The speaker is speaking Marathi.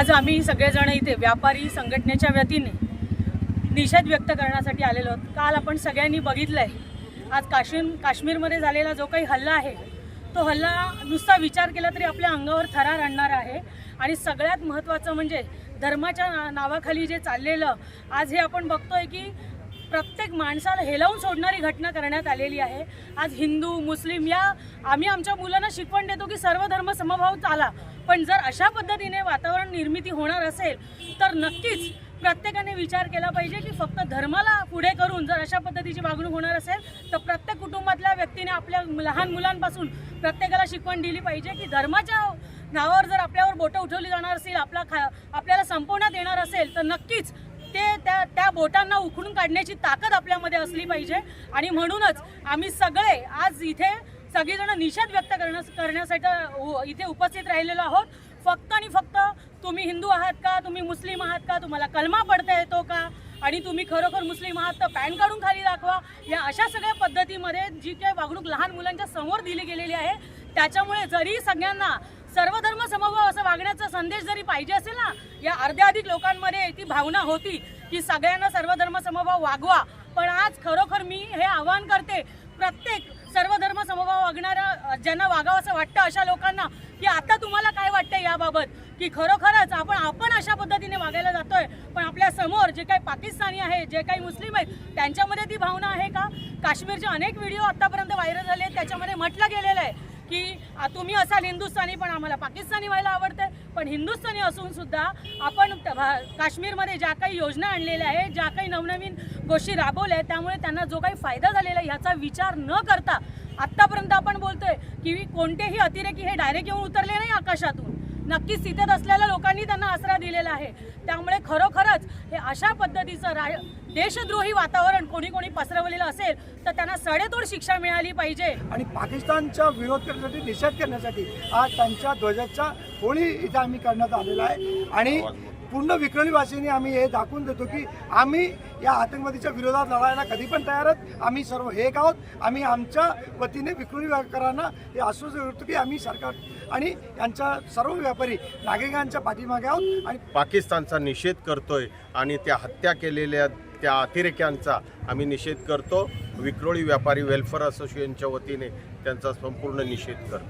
आज आम्ही सगळेजण इथे व्यापारी संघटनेच्या वतीने निषेध व्यक्त करण्यासाठी आलेलो आहोत. काल आपण सगळ्यांनी बघितलं आहे आज काश्मीर काश्मीरमध्ये झालेला जो काही हल्ला आहे तो हल्ला नुसता विचार केला तरी आपल्या अंगावर थरार आणणार आहे. आणि सगळ्यात महत्त्वाचं म्हणजे धर्माच्या ना- नावाखाली जे चाललेलं आज हे आपण बघतोय की प्रत्येक माणसाला हेलावून सोडणारी घटना करण्यात आलेली आहे. आज हिंदू मुस्लिम या आम्ही आमच्या मुलांना शिकवण देतो की सर्व धर्म समभाव चाला. पण जर अशा पद्धतीने वातावरण निर्मिती होणार असेल तर नक्कीच प्रत्येकाने विचार केला पाहिजे की फक्त धर्माला पुढे करून जर अशा पद्धतीची वागणूक होणार असेल तर प्रत्येक कुटुंबातल्या व्यक्तीने आपल्या लहान मुलांपासून प्रत्येकाला शिकवण दिली पाहिजे की धर्माच्या नावावर जर आपल्यावर बोटं उठवली जाणार असेल आपला खा आपल्याला संपवण्यात येणार असेल तर नक्कीच ते त्या त्या बोटांना उखडून काढण्याची ताकद आपल्यामध्ये असली पाहिजे. आणि म्हणूनच आम्ही सगळे आज इथे सगळीजण निषेध व्यक्त करण्या करण्यासाठी इथे उपस्थित राहिलेलो आहोत. फक्त आणि फक्त तुम्ही हिंदू आहात का? तुम्ही मुस्लिम आहात का? तुम्हाला कलमा पडता येतो का? आणि तुम्ही खरोखर मुस्लिम आहात तर पॅन काढून खाली दाखवा. या अशा सगळ्या पद्धतीमध्ये जी काही वागणूक लहान मुलांच्या समोर दिली गेलेली आहे त्याच्यामुळे जरी सगळ्यांना सर्वधर्म समभाव असं वागण्याचा संदेश जरी पाहिजे असेल ना या अर्ध्या अधिक लोकांमध्ये ती भावना होती की सगळ्यांना सर्वधर्म समभाव वागवा. पण आज खरोखर मी हे आवाहन करते प्रत्येक सर्वधर्म समभाव वागणाऱ्या ज्यांना वागावं असं वाटतं अशा लोकांना की आता तुम्हाला काय वाटतं याबाबत? की खरोखरच आपण आपण अशा पद्धतीने वागायला जातोय पण आपल्यासमोर जे काही पाकिस्तानी आहे जे काही मुस्लिम आहेत त्यांच्यामध्ये ती भावना आहे का? काश्मीरचे अनेक व्हिडिओ आतापर्यंत व्हायरल झाले आहेत, त्याच्यामध्ये म्हटलं गेलेलं आहे की तुम्ही असाल हिंदुस्थानी पण आम्हाला पाकिस्तानी व्हायला आवडतंय. पण हिंदुस्थानी असून सुद्धा आपण काश्मीरमध्ये ज्या काही योजना आणलेल्या आहेत ज्या काही नवनवीन गोष्टी राबवल्या आहेत त्यामुळे त्यांना जो काही फायदा झालेला आहे ह्याचा विचार न करता आत्तापर्यंत आपण बोलतोय की कोणतेही अतिरेकी हे डायरेक्ट येऊन उतरले नाही आकाशातून. नक्कीच तिथेच असलेल्या लोकांनी त्यांना आसरा दिलेला आहे. त्यामुळे खरोखरच हे अशा पद्धतीचं राय देशद्रोही वातावरण कोणी कोणी पसरवलेलं असेल तर त्यांना सडेतोड शिक्षा मिळाली पाहिजे. आणि पाकिस्तानचा विरोध करण्यासाठी निषेध करण्यासाठी आज त्यांच्या ध्वजाचा होळी इथे आम्ही करण्यात आलेला आहे. आणि पूर्ण विक्रोळीवासींनी आम्ही हे दाखवून देतो की आम्ही या आतंकवादीच्या विरोधात लढायला कधी पण तयार आहोत. आम्ही सर्व एक आहोत. आम्ही आमच्या वतीने विक्रोळीकरांना हे आश्वासन करतो की आम्ही सरकार आणि यांच्या सर्व व्यापारी नागरिकांच्या पाठीमागे आहोत आणि पाकिस्तानचा निषेध करतोय आणि त्या हत्या केलेल्या त्या अतिरेक्यांचा आम्ही निषेध करतो. विक्रोळी व्यापारी वेलफेअर असोसिएशनच्या वतीने त्यांचा संपूर्ण निषेध करतो.